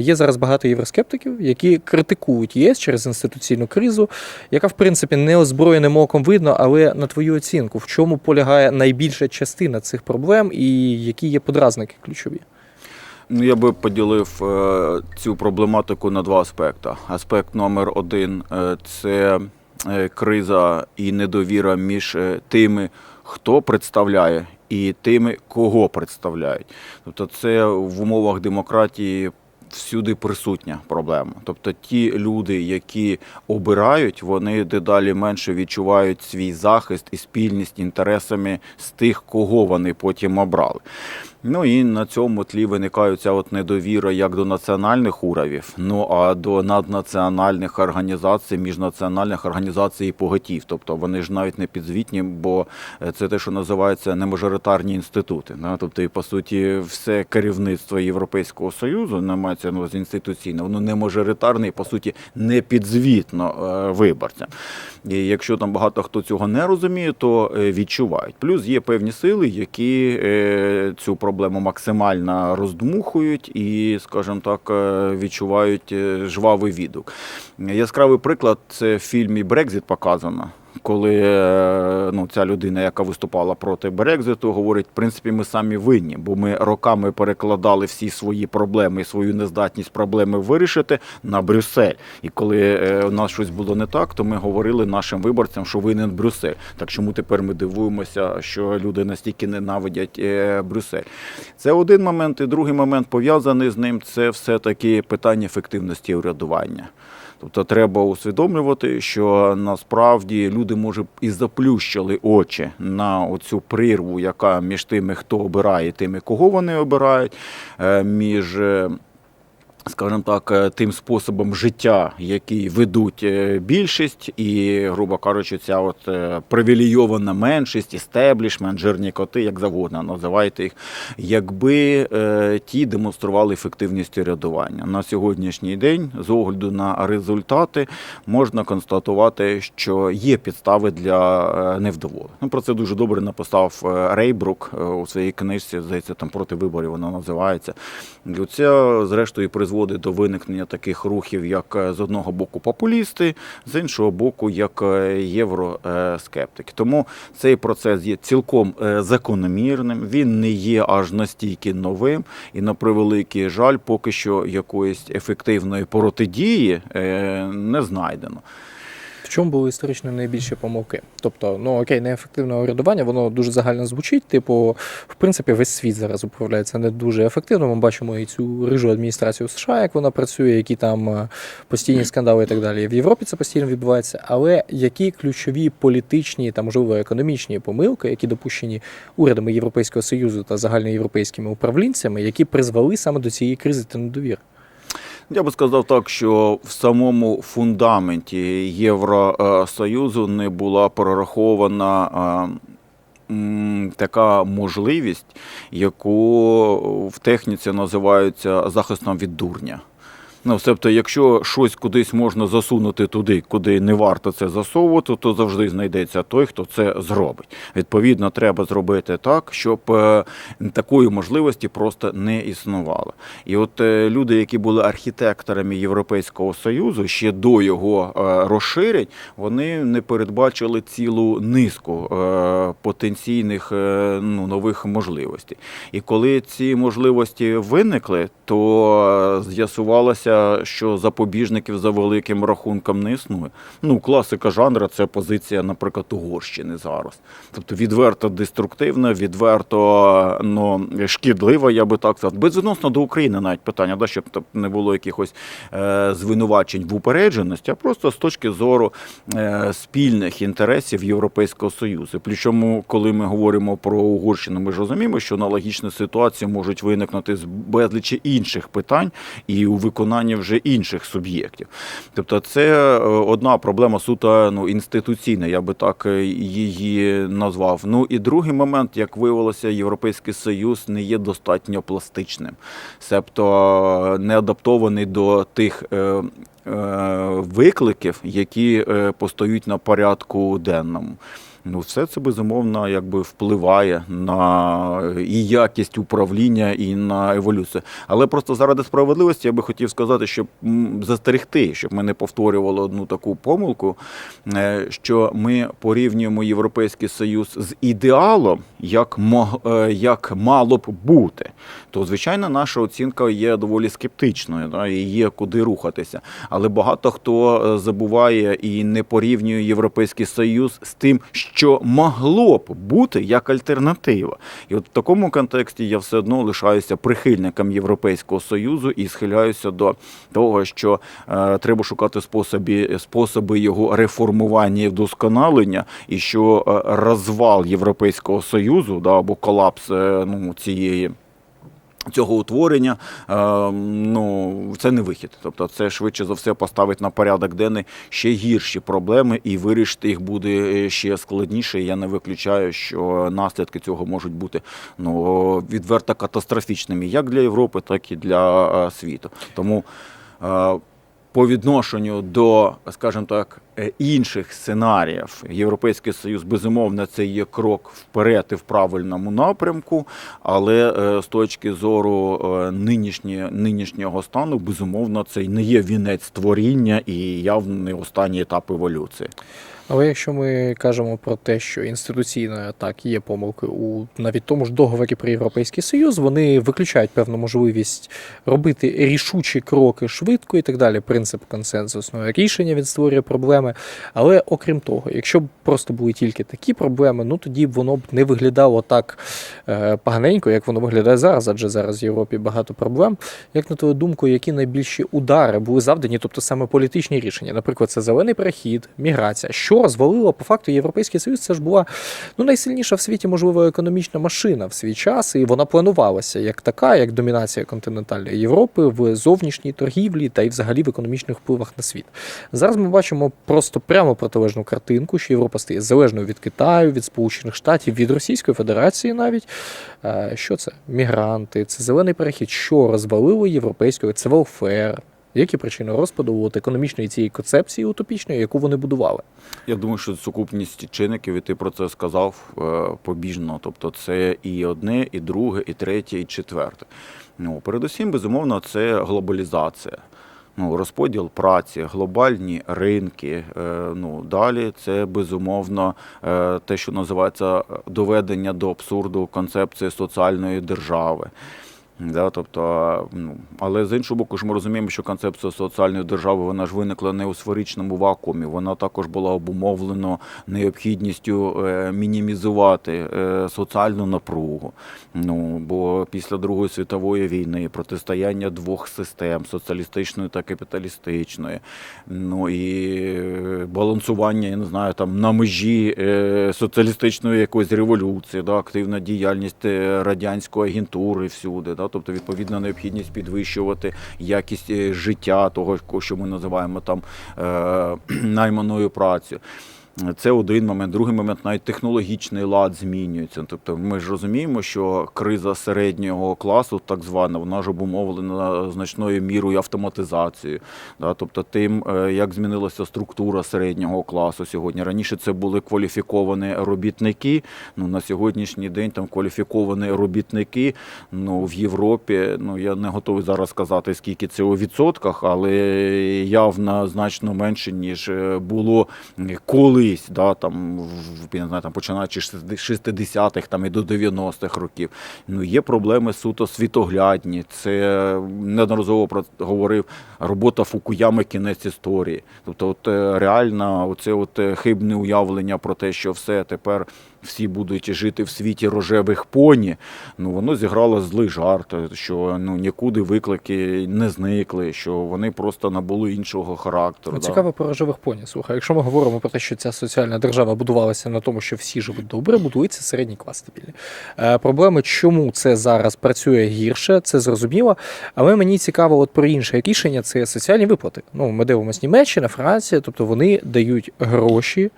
Є зараз багато євроскептиків, які критикують ЄС через інституційну кризу, яка в принципі не озброєним оком видно, але на твою оцінку, в чому полягає найбільша частина цих проблем і які є подразники ключові? Ну, я би поділив е, цю проблематику на два аспекти. Аспект номер один е, це е, криза і недовіра між тими, хто представляє, і тими, кого представляють. Тобто, це в умовах демократії. Всюди присутня проблема. Тобто ті люди, які обирають, вони дедалі менше відчувають свій захист і спільність інтересами з тих, кого вони потім обрали. Ну і на цьому тлі виникає от недовіра як до національних уровів, ну а до наднаціональних організацій, міжнаціональних організацій і поготів. Тобто вони ж навіть не підзвітні, бо е, це те, що називається немажоритарні інститути. Да? Тобто, і по суті, все керівництво Європейського союзу, не мається на інституційне, воно не мажоритарне і по суті не підзвітно е, виборцям. І якщо там багато хто цього не розуміє, то е, відчувають. Плюс є певні сили, які цю проблему максимально роздмухують і, скажімо так, е, відчувають е, жвавий відгук. Яскравий приклад це в фільмі Брекзит показано. Коли е, ну, ця людина, яка виступала проти Брекзиту, говорить, в принципі, ми самі винні, бо ми роками перекладали всі свої проблеми свою нездатність проблеми вирішити на Брюссель. І коли е, у нас щось було не так, то ми говорили нашим виборцям, що винен Брюссель. Так чому тепер ми дивуємося, що люди настільки ненавидять е, Брюссель? Це один момент, і другий момент пов'язаний з ним це все-таки питання ефективності урядування. Тобто треба усвідомлювати, що насправді люди може і заплющили очі на оцю прірву, яка між тими, хто обирає, тими, кого вони обирають, е, між. Скажімо так, е, тим способом життя, який ведуть е, більшість, і, грубо кажучи, ця от е, привілейована меншість, істеблішмент, жирні коти, як завгодно називайте їх, якби ті демонстрували ефективність урядування. На сьогоднішній день, з огляду на результати, можна констатувати, що є підстави для невдоволення. Ну, про це дуже добре написав Рейбрук у своїй книжці, здається, там проти виборів вона називається. Це, зрештою, призводить до виникнення таких рухів, як е, з одного боку популісти, з іншого боку, як е, євроскептики. Тому цей процес є цілком е, закономірним, він не є аж настільки новим, і на превеликий жаль, поки що якоїсь ефективної протидії не знайдено. Чому були історично найбільші помилки? Тобто, ну окей, неефективне урядування, воно дуже загально звучить. Типу, в принципі, весь світ зараз управляється не дуже ефективно. Ми бачимо і цю рижу адміністрацію США, як вона працює, які там е, постійні скандали і так далі. В Європі це постійно відбувається. Але які ключові політичні та можливо економічні помилки, які допущені урядами Європейського союзу та загальноєвропейськими управлінцями, які призвели саме до цієї кризи та недовіри? Я би сказав так, що в самому фундаменті Євросоюзу не була прорахована така можливість, яку в техніці називається захистом від дурня. Ну, тобто, якщо щось кудись можна засунути туди, куди не варто це засовувати, то завжди знайдеться той, хто це зробить. Відповідно, треба зробити так, щоб е, такої можливості просто не існувало. І от е, люди, які були архітекторами Європейського союзу, ще до його е, розширень, вони не передбачили цілу низку потенційних ну, нових можливостей. І коли ці можливості виникли, то е, з'ясувалося, що запобіжників за великим рахунком не існує. Ну, класика жанра це позиція, наприклад, Угорщини зараз. Тобто відверто деструктивна, відверто ну, шкідлива, я би так сказав. Безвідносно до України навіть питання, да, щоб не було якихось е, звинувачень в упередженості, а просто з точки зору е, спільних інтересів Європейського Союзу. Причому, коли ми говоримо про Угорщину, ми ж розуміємо, що аналогічні ситуації можуть виникнути з безлічі інших питань і у виконанні вже інших суб'єктів. Тобто, це е, одна проблема суто ну, інституційна, я би так е, її назвав. Ну і другий момент, як виявилося, Європейський Союз не є достатньо пластичним, себто не адаптований до тих. е, е, Викликів, які е, постають на порядку денному. Ну, все це безумовно якби впливає на і якість управління, і на еволюцію. Але просто заради справедливості я би хотів сказати, щоб застерегти, щоб ми не повторювали одну таку помилку, е, що ми порівнюємо Європейський Союз з ідеалом, як, е, як мало б бути. То, звичайно, наша оцінка є доволі скептичною, да, і є куди рухатися. Але багато хто е, забуває і не порівнює Європейський Союз з тим, що могло б бути як альтернатива. І от в такому контексті я все одно лишаюся прихильником Європейського Союзу і схиляюся до того, що е, треба шукати способи, способи його реформування і вдосконалення, і що е, розвал Європейського Союзу да, або колапс е, ну, цієї. Цього утворення е, ну це не вихід. Тобто, це швидше за все поставить на порядок денний ще гірші проблеми, і вирішити їх буде е, ще складніше. Я не виключаю, що наслідки цього можуть бути ну відверто катастрофічними як для Європи, так і для е, світу. Тому по відношенню до, скажімо так, е, інших сценаріїв, Європейський Союз безумовно це є крок вперед і в правильному напрямку, але е, з точки зору нинішнього, нинішнього стану, безумовно, це не є вінець створіння і явно не останній етап еволюції. Але якщо ми кажемо про те, що інституційно так є помилки у навіть тому ж договорі про Європейський Союз, вони виключають певну можливість робити рішучі кроки швидко і так далі. Принцип консенсусного рішення він створює проблеми. Але окрім того, якщо б просто були тільки такі проблеми, ну тоді б воно б не виглядало так е, поганенько, як воно виглядає зараз, адже зараз в Європі багато проблем. Як на твою думку, які найбільші удари були завдані, тобто саме політичні рішення? Наприклад, це зелений перехід, міграція. Що розвалило по факту Європейський Союз? Це ж була ну найсильніша в світі, можливо, економічна машина в свій час, і вона планувалася як така, як домінація континентальної Європи в зовнішній торгівлі та й взагалі в економічних впливах на світ. Зараз ми бачимо просто прямо протилежну картинку, що Європа стає залежною від Китаю, від Сполучених Штатів, від Російської Федерації навіть. Е, Що це? Мігранти, це зелений перехід, що розвалило європейською, це велфер. Які причини розпаду от економічної цієї концепції утопічної, яку вони будували? Я думаю, що сукупність чинників, і ти про це сказав е, побіжно. Тобто це і одне, і друге, і третє, і четверте. Ну, передусім, безумовно, це глобалізація. Ну, розподіл праці, глобальні ринки. е, Ну, далі це безумовно е, те, що називається доведення до абсурду концепції соціальної держави. Да, тобто, ну, але з іншого боку, ж ми розуміємо, що концепція соціальної держави вона ж виникла не у сферичному вакуумі. Вона також була обумовлена необхідністю е, мінімізувати е, соціальну напругу. Ну бо після Другої світової війни протистояння двох систем соціалістичної та капіталістичної. Ну і е, балансування, я не знаю, там на межі соціалістичної якоїсь революції, да, активна діяльність радянської агентури всюди. Да, тобто відповідна необхідність підвищувати якість е, життя, того, що ми називаємо там е, найманою працею. Це один момент. Другий момент навіть технологічний лад змінюється. Тобто, ми ж розуміємо, що криза середнього класу, так звана, вона ж обумовлена значною мірою автоматизацією. Да? Тобто, тим, е, як змінилася структура середнього класу сьогодні. Раніше це були кваліфіковані робітники. Ну на сьогоднішній день там кваліфіковані робітники. Ну в Європі, ну я не готовий зараз сказати, скільки це у відсотках, але явно значно менше ніж е, було колись, да, там, я не знаю, там, починаючи з 60-х там, і до 90-х років. Ну, є проблеми суто світоглядні. Це неодноразово говорив робота Фукуями кінець історії. Тобто, от, е, реально, оце от е, хибне уявлення про те, що все тепер всі будуть жити в світі рожевих поні. Ну воно зіграло злий жарт, що ну нікуди виклики не зникли, що вони просто набули іншого характеру. Ну, да. Цікаво про рожевих поні. Слухай, якщо ми говоримо про те, що ця соціальна держава будувалася на тому, що всі живуть добре, будується середній клас стабільний. Е, проблеми, чому це зараз працює гірше, це зрозуміло. Але мені цікаво, от про інше рішення це соціальні виплати. Ну, ми дивимося Німеччина, Франція, тобто вони дають гроші.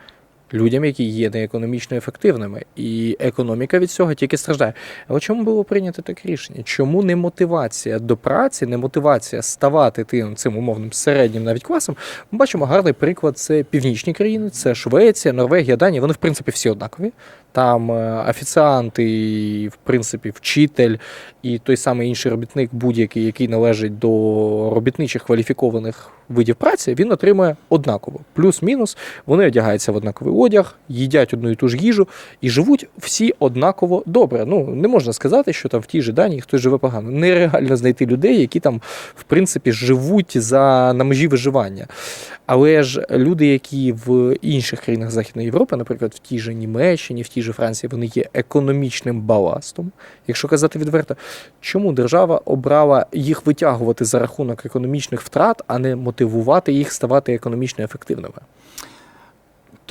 Людям, які є не економічно ефективними. І економіка від цього тільки страждає. Але чому було прийнято таке рішення? Чому не мотивація до праці, не мотивація ставати тим цим умовним середнім навіть класом? Ми бачимо гарний приклад: це північні країни, це Швеція, Норвегія, Данія. Вони в принципі всі однакові. Там е, офіціант, і, в принципі, вчитель і той самий інший робітник, будь-який, який належить до робітничих кваліфікованих видів праці, він отримує однаково. Плюс-мінус, вони одягаються в однаковий одяг, їдять одну і ту ж їжу і живуть всі однаково добре. Ну не можна сказати, що там в тій же Данії хтось живе погано. Нереально знайти людей, які там, в принципі, живуть за на межі виживання. Але ж люди, які в інших країнах Західної Європи, наприклад, в тій же Німеччині, в тій же Франції, вони є економічним баластом. Якщо казати відверто, чому держава обрала їх витягувати за рахунок економічних втрат, а не мотивувати їх ставати економічно ефективними?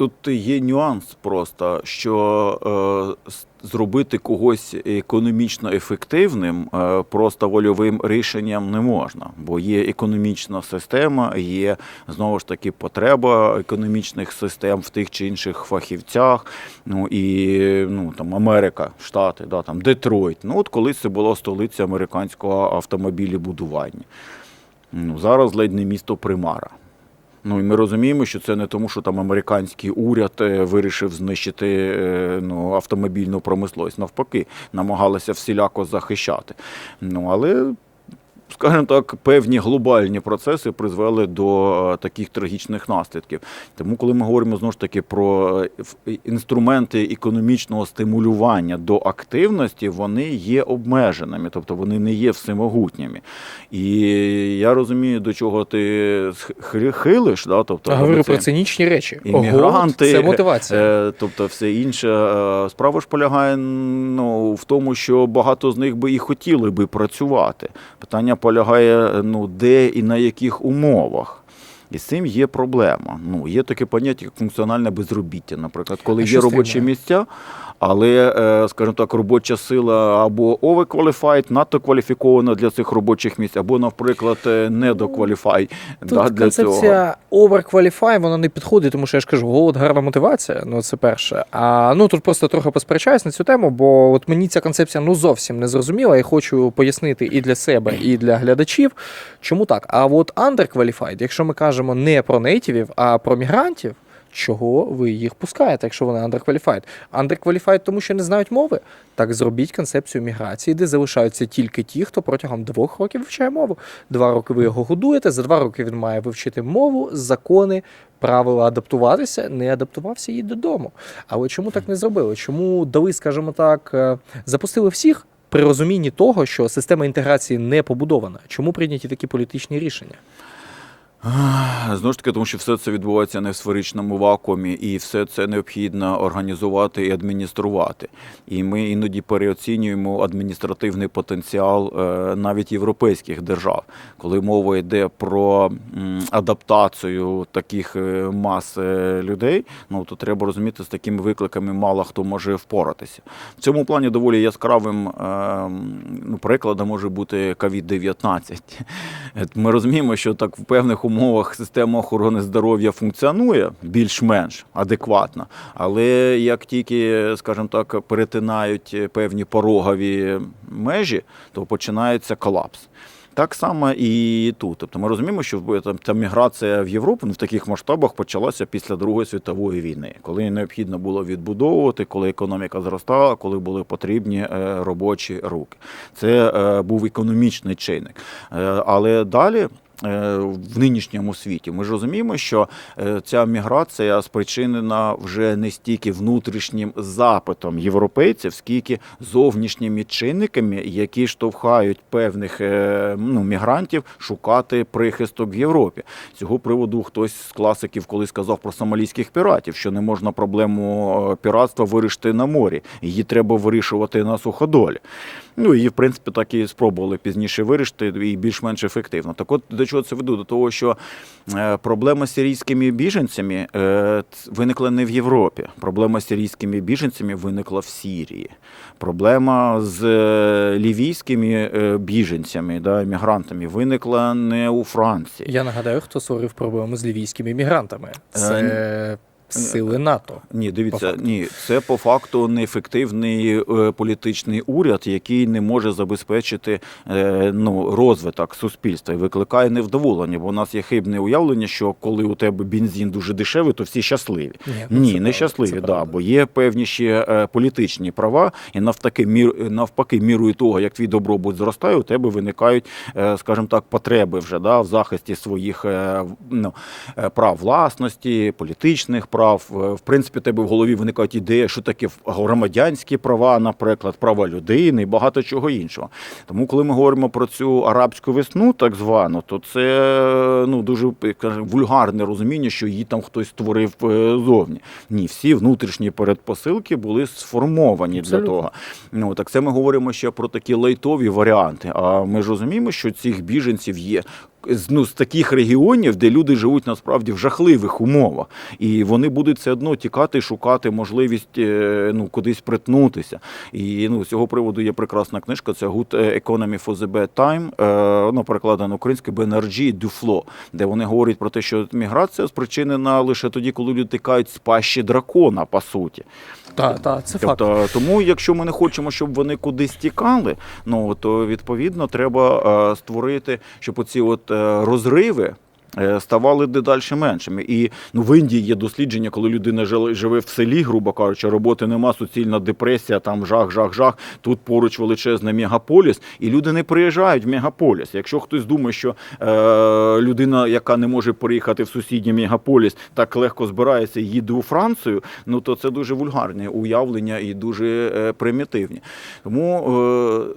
Тут є нюанс просто, що е, зробити когось економічно ефективним е, просто вольовим рішенням не можна, бо є економічна система, є знову ж таки потреба економічних систем в тих чи інших фахівцях. Ну і ну там Америка, Штати, да, там Детройт. Ну от колись це була столиця американського автомобілебудування. Ну зараз ледь не місто Примара. Ну і ми розуміємо, що це не тому, що там американський уряд е, вирішив знищити е, ну, автомобільну промисловість. Навпаки, намагалися всіляко захищати. Ну але. Скажімо так, певні глобальні процеси призвели до е, таких трагічних наслідків. Тому, коли ми говоримо знову ж таки про е, інструменти економічного стимулювання до активності, вони є обмеженими, тобто вони не є всемогутніми. І я розумію, до чого ти хилиш, да? тобто говорю про цинічні речі. іммігранти, Голод – це мотивація. Е, тобто все інше. Справа ж полягає ну, в тому, що багато з них би і хотіли би працювати. Питання полягає, ну, де і на яких умовах. І з цим є проблема. Ну, є таке поняття, як функціональне безробіття, наприклад, коли А є робочі місця, але, е, скажімо так, робоча сила або overqualified, надто кваліфікована для цих робочих місць, або, наприклад, е, недокваліфай Тут да, для цього. концепція overqualify, вона не підходить, тому що я ж кажу, голод гарна мотивація, ну це перше. А ну тут просто трохи посперечаюсь на цю тему, бо от мені ця концепція ну зовсім не зрозуміла. і хочу пояснити і для себе, і для глядачів, чому так. А от underqualified, якщо ми кажемо не про нейтівів, а про мігрантів. Чого ви їх пускаєте, якщо вони underqualified? Underqualified, тому що не знають мови. Так зробіть концепцію міграції, де залишаються тільки ті, хто протягом двох років вивчає мову. Два роки ви його годуєте, за два роки він має вивчити мову, закони, правила адаптуватися, не адаптувався і додому. Але чому так не зробили? Чому дали, скажімо так, е, запустили всіх при розумінні того, що система інтеграції не побудована? Чому прийняті такі політичні рішення? Знову ж таки, тому що все це відбувається не в сферичному вакуумі, і все це необхідно організувати і адмініструвати. І ми іноді переоцінюємо адміністративний потенціал е, навіть європейських держав, коли мова йде про адаптацію таких е, мас е, людей. Ну то треба розуміти, з такими викликами мало хто може впоратися. В цьому плані доволі яскравим ну, прикладом може бути COVID-19. Е, Ми розуміємо, що так в певних умовах система охорони здоров'я функціонує більш-менш адекватно, але як тільки, скажімо так, перетинають певні порогові межі, то починається колапс. Так само і тут. Тобто ми розуміємо, що там, та міграція в Європу ну, в таких масштабах почалася після Другої світової війни, коли необхідно було відбудовувати, коли економіка зростала, коли були потрібні е, робочі руки. Це е, був економічний чинник. Е, але далі. Е, В нинішньому світі ми ж розуміємо, що е, ця міграція спричинена вже не стільки внутрішнім запитом європейців, скільки зовнішніми чинниками, які штовхають певних е, ну, мігрантів шукати прихисток в Європі. Цього приводу хтось з класиків колись сказав про сомалійських піратів, що не можна проблему піратства вирішити на морі, її треба вирішувати на суходолі. Ну і в принципі так і спробували пізніше вирішити і більш-менш ефективно. Так от до чого це веду? До того, що е, проблема з сирійськими біженцями е, виникла не в Європі. Проблема з сирійськими біженцями виникла в Сірії. Проблема з е, лівійськими біженцями, да, мігрантами виникла не у Франції. Я нагадаю, хто створив проблеми з лівійськими мігрантами. Це сили НАТО. Ні, дивіться, ні, це по факту неефективний е, політичний уряд, який не може забезпечити е, ну, розвиток суспільства і викликає невдоволення. Бо у нас є хибне уявлення, що коли у тебе бензин дуже дешевий, то всі щасливі. Ні, ну, Ні, не щасливі, да, правда. бо є певні ще е, політичні права, і навпаки, мір, навпаки, мірою того, як твій добробут зростає, у тебе виникають, е, скажімо так, потреби вже да, в захисті своїх е, ну, е, прав власності, політичних прав. Е, В принципі, тебе в голові виникають ідеї, що таке громадянські права, наприклад, права людини і багато чого іншого. Тому, коли ми говоримо про цю арабську весну, так звану, то це ну дуже як вульгарне розуміння, що її там хтось створив е, зовні. Ні, всі внутрішні передпосилки були сформовані Абсолютно. для того. Ну так це ми говоримо ще про такі лайтові варіанти. А ми ж розуміємо, що цих біженців є. Ну, з таких регіонів, де люди живуть насправді в жахливих умовах, і вони будуть все одно тікати, шукати можливість е, ну, кудись притнутися. І ну, з цього приводу є прекрасна книжка. Це Good Economy for the Bad Time, е, ну, перекладено українською Бенерджі Дюфло, де вони говорять про те, що міграція спричинена лише тоді, коли люди тікають з пащі дракона, по суті. Так, так, це факт. Тобто, тому, якщо ми не хочемо, щоб вони кудись тікали, ну то відповідно треба е, створити, щоб оці от розриви. Е, Ставали дедалі меншими. І ну, в Індії є дослідження, коли людина живе в селі, грубо кажучи, роботи нема, суцільна депресія, там жах, жах, жах. Тут поруч величезний мегаполіс, і люди не приїжджають в мегаполіс. Якщо хтось думає, що е, людина, яка не може приїхати в сусідній мегаполіс, так легко збирається і їде у Францію, ну то це дуже вульгарне уявлення і дуже е, примітивні. Тому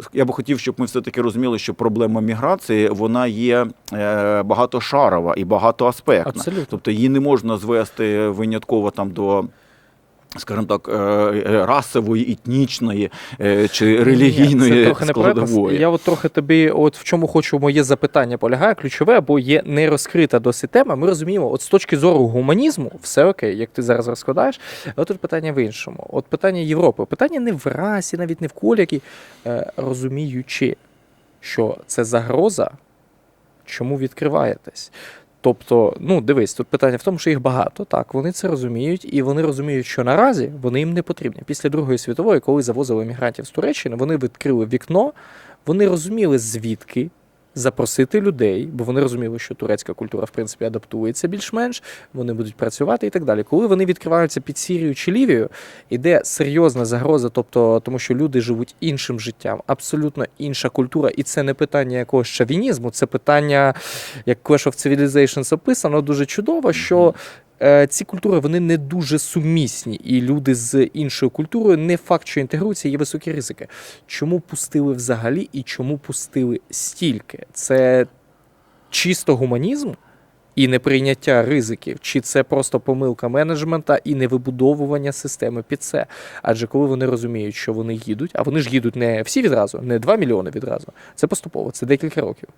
е, я би хотів, щоб ми все-таки розуміли, що проблема міграції вона є е, багатошарова і багатоаспектна. Абсолютно. Тобто її не можна звести винятково там до. Скажімо так, е, е, расової, етнічної е, чи Ні, релігійної це трохи не переказ. складової. Я от трохи тобі, от в чому хочу моє запитання полягає, ключове, бо є не розкрита досить тема. Ми розуміємо, от з точки зору гуманізму, все окей, як ти зараз розкладаєш. Але тут питання в іншому. От питання Європи, питання не в расі, навіть не в кольорі, е, розуміючи, що це загроза, чому відкриваєтесь? Тобто, ну дивись, тут питання в тому, що їх багато, так вони це розуміють, і вони розуміють, що наразі вони їм не потрібні. Після Другої світової, коли завозили мігрантів з Туреччини, вони відкрили вікно, вони розуміли, звідки запросити людей, бо вони розуміли, що турецька культура в принципі адаптується більш-менш, вони будуть працювати і так далі. Коли вони відкриваються під Сірію чи Лівію, іде серйозна загроза, тобто тому, що люди живуть іншим життям, абсолютно інша культура, і це не питання якогось шавінізму, це питання, як Clash of Civilizations описано, дуже чудово, що. Е, Ці культури вони не дуже сумісні, і люди з іншою культурою не факт, що інтегруються, є високі ризики. Чому пустили взагалі і чому пустили стільки? Це чисто гуманізм і неприйняття ризиків, чи це просто помилка менеджмента і невибудовування системи під це? Адже коли вони розуміють, що вони їдуть, а вони ж їдуть не всі відразу, не 2 мільйони відразу. Це поступово, це декілька років.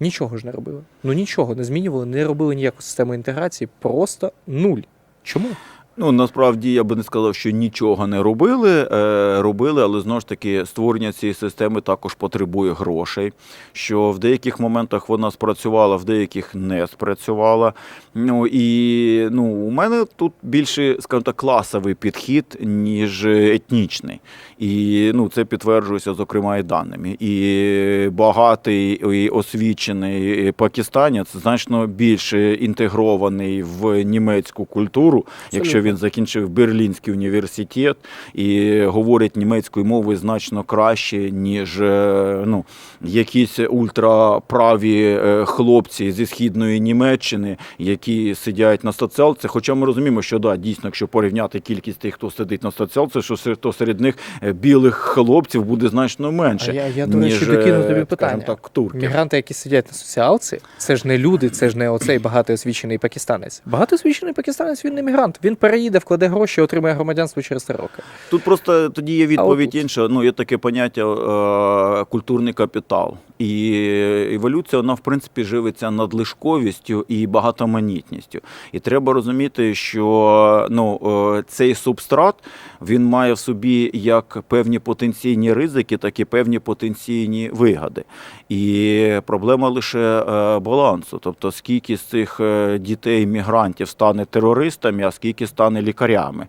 Нічого ж не робили. Ну нічого не змінювали, не робили ніяку систему інтеграції, просто нуль. Чому? Ну насправді я би не сказав, що нічого не робили. Е, робили, але знову ж таки створення цієї системи також потребує грошей. Що в деяких моментах вона спрацювала, в деяких не спрацювала. Ну і ну, у мене тут більше, скажімо так, класовий підхід, ніж етнічний. І ну, це підтверджується, зокрема, і даними. І багатий і освічений пакистанець значно більше інтегрований в німецьку культуру, якщо він закінчив Берлінський університет і говорить німецькою мовою значно краще, ніж е, ну, якісь ультраправі е, хлопці зі східної Німеччини, які сидять на соціалці. Хоча ми розуміємо, що да, дійсно, якщо порівняти кількість тих, хто сидить на соціалці, що то серед них е, білих хлопців буде значно менше. А я- я, речі, ніж, докину тобі питання. Так, турки. Мігранти, які сидять на соціалці, це ж не люди, це ж не оцей багатоосвічений пакистанець. Багатоосвічений пакистанець він не мігрант. Він переїде, вкладе гроші, отримає громадянство через три роки. Тут просто тоді є відповідь інша. Ну, є таке поняття е, культурний капітал. І еволюція, вона, в принципі, живиться надлишковістю і багатоманітністю. І треба розуміти, що ну, е, цей субстрат він має в собі як певні потенційні ризики, так і певні потенційні вигоди. І проблема лише е, балансу. Тобто, скільки з цих е, дітей мігрантів стане терористами, а скільки стане лікарями,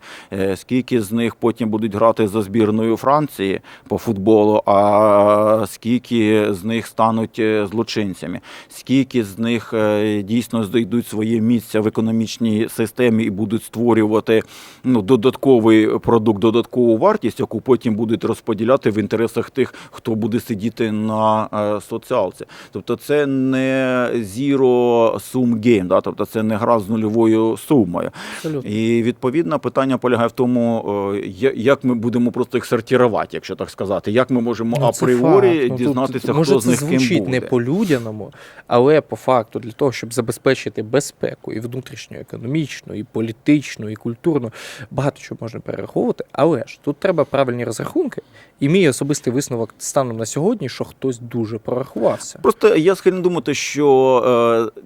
скільки з них потім будуть грати за збірною Франції по футболу, а скільки з них стануть е, злочинцями, скільки з них е, дійсно знайдуть своє місце в економічній системі і будуть створювати ну, додатковий продукт, додаткову вартість, яку потім будуть розподіляти в інтересах тих, хто буде сидіти на е, соціалці. Тобто це не zero sum game, да? тобто це не гра з нульовою сумою. Абсолютно. І відповідно питання полягає в тому, як ми будемо просто їх сортувати, якщо так сказати, як ми можемо Ну, апріорі факт. Ну, тут, дізнатися, може, з це звучить ким буде. не по-людяному, але по факту для того, щоб забезпечити безпеку і внутрішню, економічну, і політичну, і культурну, багато чого можна перераховувати. Але ж тут треба правильні розрахунки. І мій особистий висновок станом на сьогодні, що хтось дуже прорахувався. Просто я схильний думати, що е,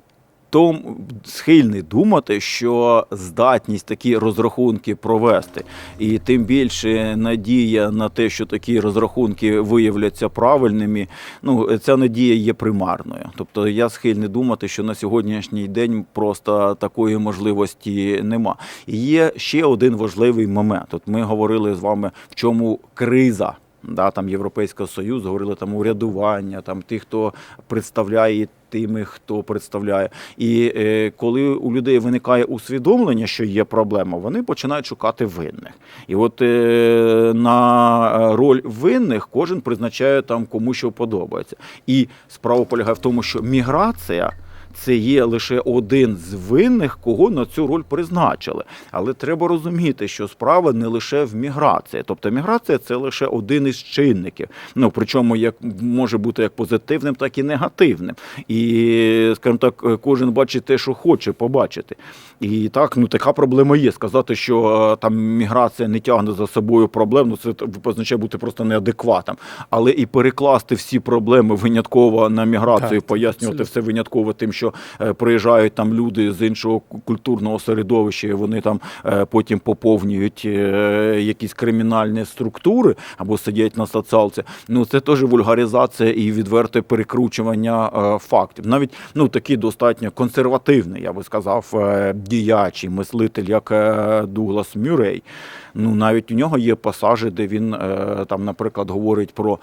том схильний думати, що здатність такі розрахунки провести, і тим більше надія на те, що такі розрахунки виявляться правильними. Ну ця надія є примарною. Тобто я схильний думати, що на сьогоднішній день просто такої можливості нема. І є ще один важливий момент. От ми говорили з вами, в чому криза. Да, там Європейського Союзу, говорили там урядування, там тих, хто представляє тими, хто представляє. І е, коли у людей виникає усвідомлення, що є проблема, вони починають шукати винних. І от е, на роль винних кожен призначає там кому що подобається. І справа полягає в тому, що міграція. Це є лише один з винних, кого на цю роль призначили. Але треба розуміти, що справа не лише в міграції. Тобто міграція це лише один із чинників. Ну причому як може бути як позитивним, так і негативним. І, скажімо так, кожен бачить те, що хоче побачити. І так, ну така проблема є. Сказати, що е, там міграція не тягне за собою проблем, ну це т- означає бути просто неадекватним. Але і перекласти всі проблеми винятково на міграцію, Так, пояснювати абсолютно. все винятково тим, що е, приїжджають там люди з іншого культурного середовища, і вони там е, потім поповнюють е, якісь кримінальні структури або сидять на соціалці. Ну це теж вульгаризація і відверте перекручування фактів. Навіть ну такий достатньо консервативний, я би сказав, діяч і мислитель, як Дуглас Мюррей. Ну навіть у нього є пасажі, де він там, наприклад, говорить про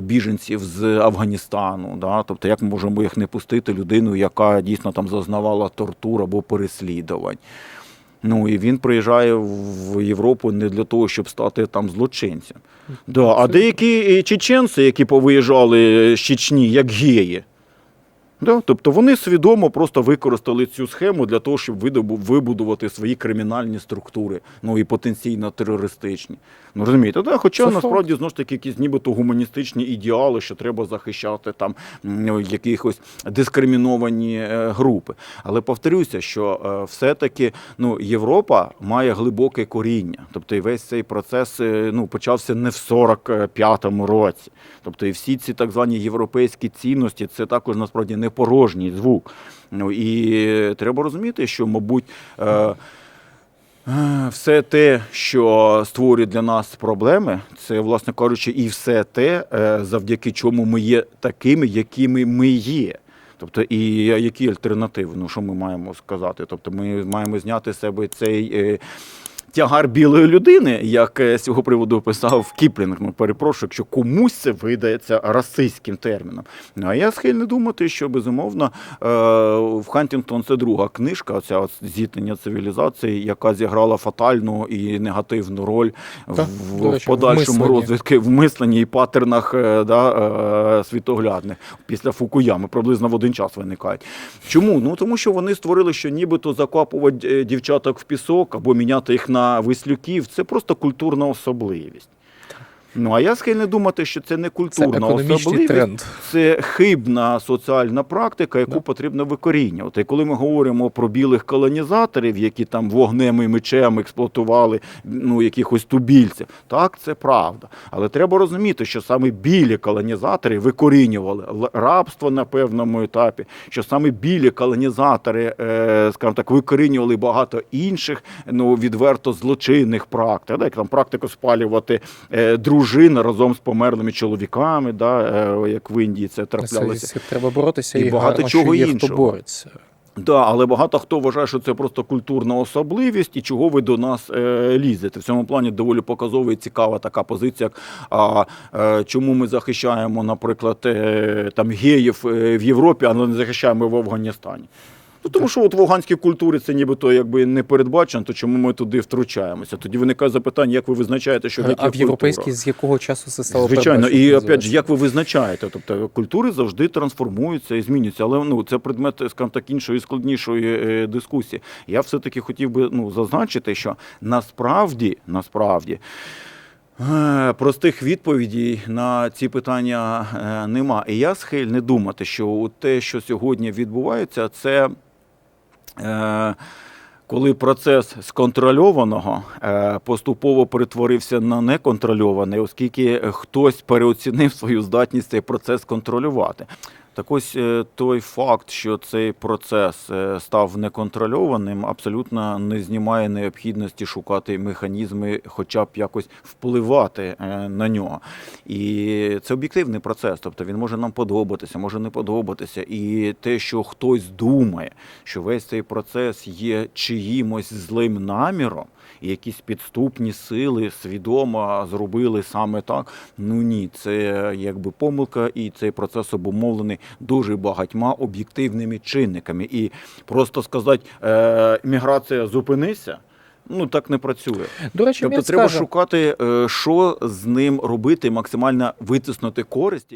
біженців з Афганістану. Да? Тобто, як ми можемо їх не пустити людину, яка дійсно там зазнавала тортур або переслідувань. Ну і він приїжджає в Європу не для того, щоб стати там злочинцем. Да, а деякі е, чеченці, які повиїжджали з Чечні, як геї. Да, тобто вони свідомо просто використали цю схему для того, щоб вибудувати свої кримінальні структури, ну і потенційно терористичні. Ну розумієте, да? хоча Це насправді знову ж таки якісь нібито гуманістичні ідеали, що треба захищати там якихось дискриміновані е, групи. Але повторюся, що е, все-таки ну, Європа має глибоке коріння. Тобто і весь цей процес е, ну, почався не в 45-му році. Тобто і всі ці так звані європейські цінності це також насправді не порожній звук. Ну і треба розуміти, що, мабуть. Е, Е, Все те, що створює для нас проблеми, це, власне кажучи, і все те, е, завдяки чому ми є такими, якими ми є. Тобто, і які альтернативи? Ну, що ми маємо сказати? Тобто, ми маємо зняти з себе цей. Тягар білої людини, як е, з цього приводу писав Кіплінг, ну перепрошую, якщо комусь це видається расистським терміном. Ну а я схильний думати, що безумовно е, в Хантінгтон це друга книжка, оця от зіткнення цивілізації, яка зіграла фатальну і негативну роль Так, в, в подальшому розвитку, в мисленні і патернах е, да, світоглядних після Фукуями, приблизно в один час виникають. Чому? Ну тому що вони створили, що нібито закопувати дівчаток в пісок або міняти їх на вислюків це просто культурна особливість. Ну а я схильний думати, що це не культурна економічний особливість, тренд. це хибна соціальна практика, яку Да. потрібно викорінювати. І коли ми говоримо про білих колонізаторів, які там вогнем і мечем експлуатували ну, якихось тубільців, так це правда. Але треба розуміти, що саме білі колонізатори викорінювали рабство на певному етапі, що саме білі колонізатори, е, скажімо так, викорінювали багато інших ну, відверто злочинних практик, да, як там практику спалювати е, дружин разом з померлими чоловіками, да, е, як в Індії це траплялося. цим треба боротися І і, багато гарно, чого що є хто іншого. бореться. Да, але багато хто вважає, що це просто культурна особливість, і чого ви до нас е, лізете. В цьому плані доволі показова і цікава така позиція. А е, чому ми захищаємо, наприклад, е, там геїв е, в Європі, але не захищаємо в Афганістані? Ну, тому що от в афганській культурі це нібито якби не передбачено, то чому ми туди втручаємося? Тоді виникає запитання, як ви визначаєте, що таке А в європейській з якого часу це стало Звичайно, і опять же, як ви визначаєте? Тобто культури завжди трансформуються і змінюються, але ну це предмет, скажімо так, іншої складнішої е, дискусії. Я все-таки хотів би ну, зазначити, що насправді, насправді. е, Простих відповідей на ці питання е, нема. І я схильний думати, що те, що сьогодні відбувається, це коли процес з контрольованого е, поступово перетворився на неконтрольований, оскільки хтось переоцінив свою здатність цей процес контролювати. Так ось е, той факт, що цей процес е, став неконтрольованим, абсолютно не знімає необхідності шукати механізми, хоча б якось впливати е, на нього. І це об'єктивний процес, тобто він може нам подобатися, може не подобатися. І те, що хтось думає, що весь цей процес є чиїмось злим наміром, і якісь підступні сили свідомо зробили саме так. Ну ні, це якби помилка, і цей процес обумовлений дуже багатьма об'єктивними чинниками. І просто сказати, е, міграція зупинися. Ну так не працює. До речі, Тобто треба каже, шукати, е, що з ним робити, максимально витиснути користь.